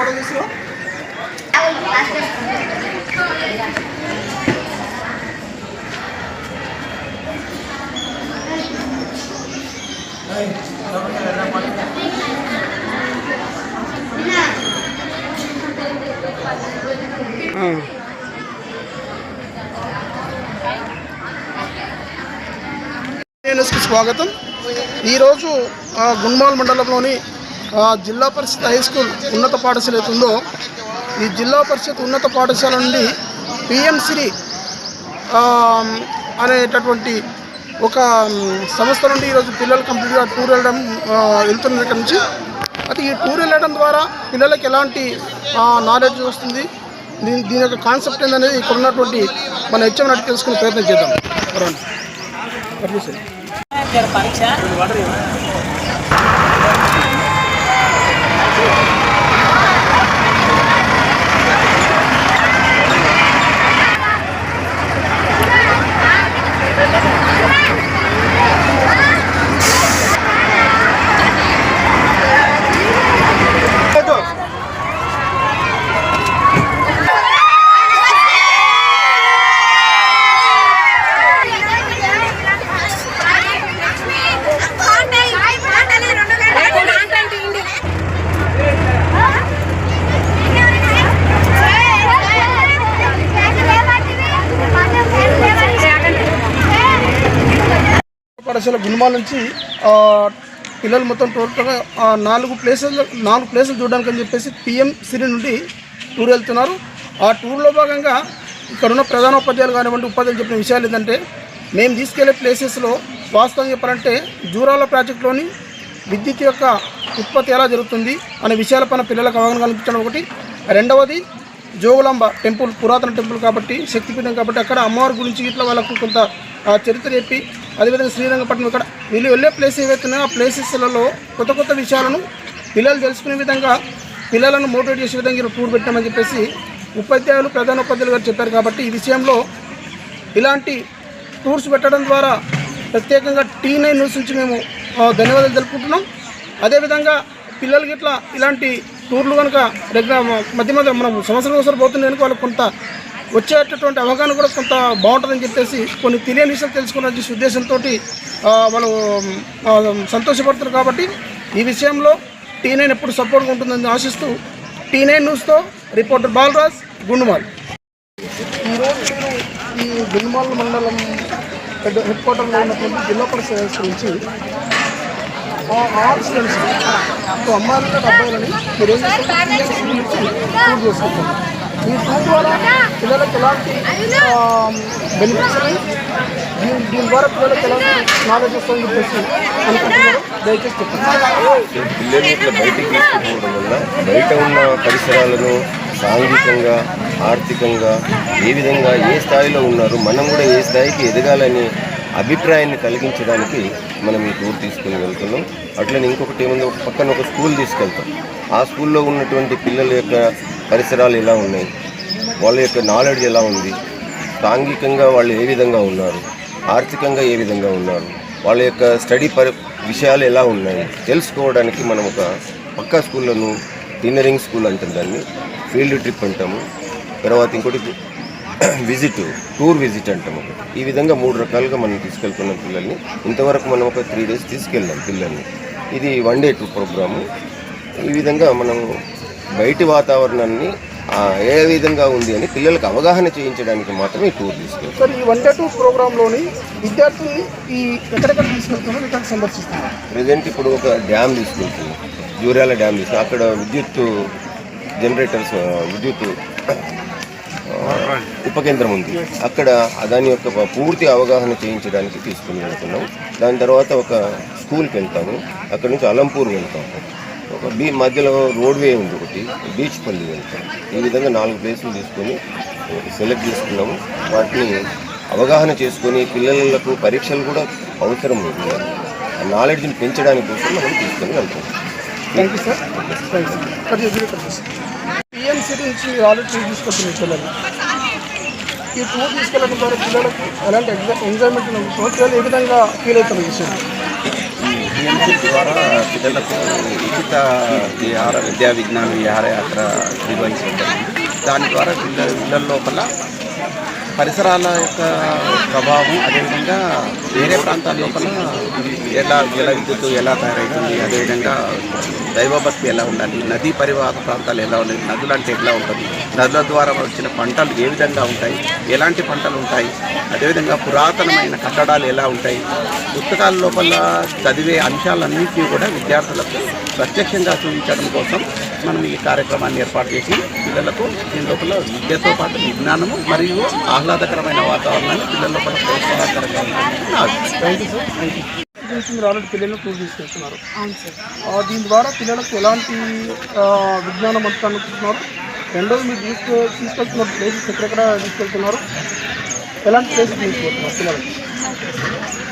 Photo న్యూస్కి స్వాగతం. ఈరోజు గున్మాల్ మండలంలోని జిల్లా పరిషత్ హై స్కూల్ ఉన్నత పాఠశాల ఏది ఉందో ఈ జిల్లా పరిషత్ ఉన్నత పాఠశాల నుండి పిఎంసిరి అనేటటువంటి ఒక సంస్థ నుండి ఈరోజు పిల్లలు కంప్లీట్గా టూర్ వెళ్ళడం వెళ్తున్న వెళ్తున్నారు ఇక్కడ నుంచి. అయితే ఈ టూర్ వెళ్ళడం ద్వారా పిల్లలకి ఎలాంటి నాలెడ్జ్ వస్తుంది? దీని దీని యొక్క కాన్సెప్ట్ ఏందనేది ఇక్కడ ఉన్నటువంటి మన హెచ్ఎం నాటి తెలుసుకునే ప్రయత్నం చేద్దాం. పరీక్ష. పాఠశాల గుణమాల నుంచి పిల్లలు మొత్తం టోటల్గా ఆ, నాలుగు ప్లేసెస్ నాలుగు ప్లేసులు చూడడానికి అని చెప్పేసి పిఎం సిరి నుండి టూర్ వెళ్తున్నారు. ఆ టూర్లో భాగంగా ఇక్కడ ఉన్న ప్రధాన ఉపాధ్యాయులు కానివ్వండి ఉపాధ్యాయులు చెప్పిన విషయాలు ఏంటంటే మేము తీసుకెళ్ళే ప్లేసెస్లో వాస్తవం చెప్పాలంటే జూరాల ప్రాజెక్టులోని విద్యుత్ యొక్క ఉత్పత్తి ఎలా జరుగుతుంది అనే విషయాలపైన పిల్లలకు అవగాహన కల్పించడం ఒకటి. రెండవది జోగులాంబ టెంపుల్ పురాతన టెంపుల్ కాబట్టి శక్తిపీఠం కాబట్టి అక్కడ అమ్మవారి గురించి ఇట్లా వాళ్ళకు కొంత ఆ, చరిత్ర చెప్పి అదేవిధంగా శ్రీరంగపట్నం ఇక్కడ వీళ్ళు వెళ్ళే ప్లేస్ ఏవైతున్నాయో ఆ ప్లేసెస్లలో కొత్త కొత్త విషయాలను పిల్లలు తెలుసుకునే విధంగా పిల్లలను మోటివేట్ చేసే విధంగా ఈరోజు టూర్ పెట్టామని చెప్పేసి ఉపాధ్యాయులు ప్రధాన ఉపాధ్యాయులు గారు చెప్పారు కాబట్టి ఈ విషయంలో ఇలాంటి టూర్స్ పెట్టడం ద్వారా ప్రత్యేకంగా టీ నైన్ న్యూస్ నుంచి మేము ధన్యవాదాలు తెలుపుకుంటున్నాం. అదేవిధంగా పిల్లలకి ఇట్లా ఇలాంటి టూర్లు కనుక రెగ్యులర్ మధ్య మధ్య మనం సంవత్సరం ఒకసారి పోతుంది కనుక వాళ్ళకి కొంత వచ్చేటటువంటి అవగాహన కూడా కొంత బాగుంటుందని చెప్పేసి కొన్ని తెలియని విషయాలు తెలుసుకున్న ఉద్దేశంతో వాళ్ళు సంతోషపడుతున్నారు సంతోషపడుతారు కాబట్టి ఈ విషయంలో టీ నైన్ ఎప్పుడు సపోర్ట్గా ఉంటుందని ఆశిస్తూ టీ నైన్ న్యూస్తో రిపోర్టర్ బాలరాజ్ గుండుమాల్. ఈరోజు నేను ఈ గుండుమాల్ మండలం పెద్ద హెడ్ క్వార్టర్లో ఉన్నటువంటి జిల్లా పరిషత్ నుంచి ఆర్ట్స్ అబ్బాయిలని మీరు ఏం చేస్తారు చేసుకుంటారు ఈ టూర్ ద్వారా పిల్లలకు ఎలాంటి బెనిఫిట్స్ ఉన్నాయి దీని దీని ద్వారా పిల్లలకు ఎలాంటి నాలెడ్జ్ వస్తుంది చెప్పేసి అనుకుంటున్నారు దయచేసి చెప్పండి పిల్లలు ఇట్లా బయటికి తీసుకుపోవడం వల్ల బయట ఉన్న పరిసరాలను సాంఘికంగా ఆర్థికంగా ఏ విధంగా ఏ స్థాయిలో ఉన్నారు మనం కూడా ఏ స్థాయికి ఎదగాలని అభిప్రాయాన్ని కలిగించడానికి మనం ఈ టూర్ తీసుకుని వెళ్తున్నాం. అట్లనే ఇంకొకటి ఏముంది ఒక పక్కన ఒక స్కూల్ తీసుకెళ్తాం. ఆ స్కూల్లో ఉన్నటువంటి పిల్లల యొక్క పరిసరాలు ఎలా ఉన్నాయి. వాళ్ళ యొక్క నాలెడ్జ్ ఎలా ఉంది? సాంఘికంగా వాళ్ళు ఏ విధంగా ఉన్నారు? ఆర్థికంగా ఏ విధంగా ఉన్నారు? వాళ్ళ యొక్క స్టడీ పరి విషయాలు ఎలా ఉన్నాయి? తెలుసుకోవడానికి మనం ఒక పక్కా స్కూళ్ళను డిన్నరింగ్ స్కూల్ అంటాం దాన్ని. ఫీల్డ్ ట్రిప్ అంటాము. తర్వాత ఇంకోటి విజిట్ టూర్ విజిట్ అంటాము ఈ విధంగా మూడు రకాలుగా మనం తీసుకెళ్తున్నాం పిల్లల్ని. ఇంతవరకు మనం ఒక త్రీ డేస్ తీసుకెళ్ళాం పిల్లల్ని. ఇది వన్ డే టూర్ ప్రోగ్రాము ఈ విధంగా మనం బయటి వాతావరణాన్ని ఏ విధంగా ఉంది అని పిల్లలకు అవగాహన చేయించడానికి మాత్రమే ఈ టూర్ తీసుకెళ్తాం. సార్ ఈ వన్ డే టూ ప్రోగ్రాంలోని విద్యార్థుల్ని ఈ ఎక్కడెక్కడ తీసుకెళ్తున్నారు ఇక్కడ సందర్శిస్తున్నారు ప్రజెంట్ ఇప్పుడు ఒక డ్యామ్ తీసుకెళ్తున్నాం జూర్యాల డ్యామ్ తీసుకున్నాం అక్కడ విద్యుత్ జనరేటర్స్ విద్యుత్ ఉపకేంద్రం ఉంది. అక్కడ దాని యొక్క పూర్తి అవగాహన చేయించడానికి తీసుకుని వెళ్తున్నాం. దాని తర్వాత ఒక స్కూల్కి వెళ్తాము. అక్కడ నుంచి అలంపూర్ వెళ్తాము. ఒక బీ మధ్యలో రోడ్వే ఉంది ఒకటి బీచ్ పల్లి వెళ్తాం ఈ విధంగా నాలుగు ప్లేసులు తీసుకొని సెలెక్ట్ చేసుకున్నాము. వాటిని అవగాహన చేసుకొని పిల్లలకు పరీక్షలు కూడా అవసరం ఉంది. ఆ నాలెడ్జ్ని పెంచడానికి కోసం మనం తీసుకొని వెళ్తాం thank you sir PM city నుంచి ఆల్రెడీ తీసుకెళ్తున్నాయి పిల్లలు. ఈ టూర్ తీసుకెళ్ళడం ద్వారా పిల్లలకు ఎలాంటి ఎంజాయ్ ఎంజాయ్మెంట్ పిల్లలు ఏ విధంగా ఫీల్ విషయం? టీఎంసీ ద్వారా పిల్లలకు ఉచిత విహార విద్యా విజ్ఞాన విహారయాత్ర నిర్వహించడం దాని ద్వారా పిల్ల పిల్లల లోపల పరిసరాల యొక్క ప్రభావం అదేవిధంగా వేరే ప్రాంతాల లోపల ఎలా జల విద్యుత్ ఎలా తయారవుతుంది అదేవిధంగా దైవభక్తి ఎలా ఉండాలి నదీ పరివాహక ప్రాంతాలు ఎలా ఉండాలి నదులు అంటే ఎలా ఉంటుంది నదుల ద్వారా వచ్చిన పంటలు ఏ విధంగా ఉంటాయి ఎలాంటి పంటలు ఉంటాయి అదేవిధంగా పురాతనమైన కట్టడాలు ఎలా ఉంటాయి పుస్తకాల లోపల చదివే అంశాలన్నింటినీ కూడా విద్యార్థులకు ప్రత్యక్షంగా చూపించడం కోసం మనం ఈ కార్యక్రమాన్ని ఏర్పాటు చేసి పిల్లలకు దీని లోపల విద్యతో పాటు విజ్ఞానము మరియు ఆహ్లాదకరమైన వాతావరణాన్ని పిల్లల లోపల ప్రోత్సాహకరంగా నుంచి ఆల్రెడీ పిల్లలను టూర్ తీసుకెళ్తున్నారు. దీని ద్వారా పిల్లలకు ఎలాంటి విజ్ఞానం అంతా అనుకుంటున్నారు రెండోది మీరు తీసుకు తీసుకెళ్తున్న ప్లేసెస్ ఎక్కడెక్కడ తీసుకెళ్తున్నారు? ఎలాంటి ప్లేసెస్ తీసుకెళ్తున్నారు పిల్లలకి?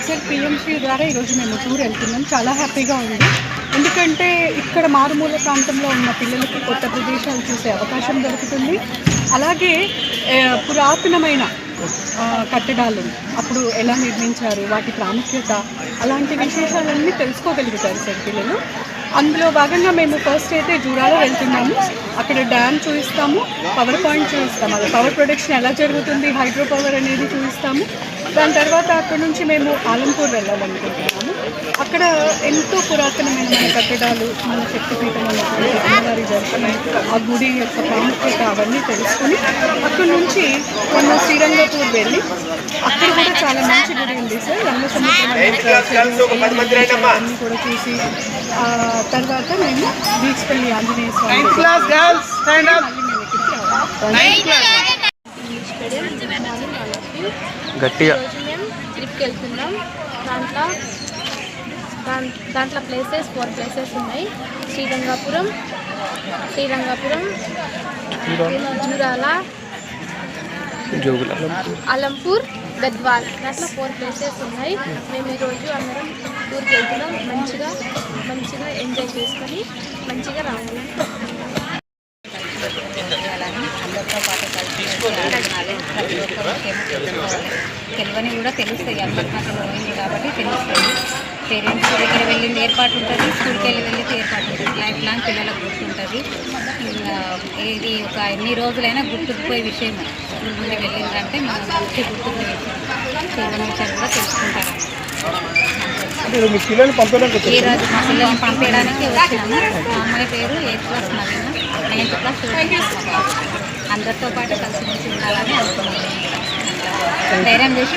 సార్ పిఎంసీ ద్వారా ఈరోజు మేము టూర్ వెళ్తున్నాం. చాలా హ్యాపీగా ఉంది. ఎందుకంటే ఇక్కడ మారుమూల ప్రాంతంలో ఉన్న పిల్లలకి కొత్త ప్రదేశాలు చూసే అవకాశం దొరుకుతుంది. అలాగే పురాతనమైన కట్టడాలు అప్పుడు ఎలా నిర్మించారు వాటి ప్రాముఖ్యత అలాంటి విశేషాలన్నీ తెలుసుకోగలుగుతారు సార్ పిల్లలు. అందులో భాగంగా మేము ఫస్ట్ అయితే జూరాలో వెళ్తున్నాము. అక్కడ డ్యామ్ చూపిస్తాము పవర్ పాయింట్ చూపిస్తాము అది పవర్ ప్రొడక్షన్ ఎలా జరుగుతుంది హైడ్రో పవర్ అనేది చూపిస్తాము దాని తర్వాత అక్కడ నుంచి మేము ఆలంపూర్ వెళ్ళాలనుకుంటున్నాము. అక్కడ ఎంతో పురాతనమైన మన కట్టడాలు మన శక్తిపీఠం అమ్మవారి దర్శనం ఆ గుడి యొక్క ప్రాముఖ్యత అవన్నీ తెలుసుకుని అక్కడ నుంచి మనం శ్రీరంగపూర్ వెళ్ళి అక్కడ కూడా చాలా మంచి గుడి ఉంది సార్. రంగసముద్రం అన్నీ కూడా చూసి ఆ తర్వాత మేము బీచ్ పల్లి ఆంజనేయ స్వామి మళ్ళీ మేము ఇక్కడికి రావాలి. గట్టిగా. మేము ట్రిప్కి వెళ్తున్నాం. దాంట్లో దాంట్లో ప్లేసెస్ ఫోర్ ప్లేసెస్ ఉన్నాయి. శ్రీరంగాపురం శ్రీరంగాపురం జూరాల అలంపూర్ గద్వాల్. దాంట్లో ఫోర్ ప్లేసెస్ ఉన్నాయి. మేము ఈరోజు అందరం టూర్కి వెళ్తున్నాం. మంచిగా మంచిగా ఎంజాయ్ చేసుకొని మంచిగా రావాలి చేయాలని అందరితో పాటు కలిసి ప్రతి తెలుసుకోవాలి తెలియని కూడా తెలుస్తాయి అందరికి అక్కడ పోయింది కాబట్టి తెలుస్తుంది పేరెంట్స్ దగ్గర వెళ్ళింది ఏర్పాటు ఉంటుంది. స్కూల్కి వెళ్ళి వెళ్ళి ఏర్పాటు ఉంటుంది. లైఫ్ లాంగ్ పిల్లలకు గుర్తుంటుంది. ఇంకా ఇది ఒక ఎన్ని రోజులైనా గుర్తుకుపోయే విషయం. స్కూల్ నుండి వెళ్ళిందంటే మనం మంచి గుర్తుకుపోయే విషయం. కూడా తెలుసుకుంటారు. అంటే మీ పిల్లల్ని పంపడానికి ఈ వచ్చారు? రోజు మా పిల్లల్ని పంపించడానికి వచ్చినాము. మా అమ్మాయి పేరు eighth class Naveena. Ninth class అందరితో పాటు కలిసి ఉండాలని అనుకున్నాను. ధైర్యం చేసి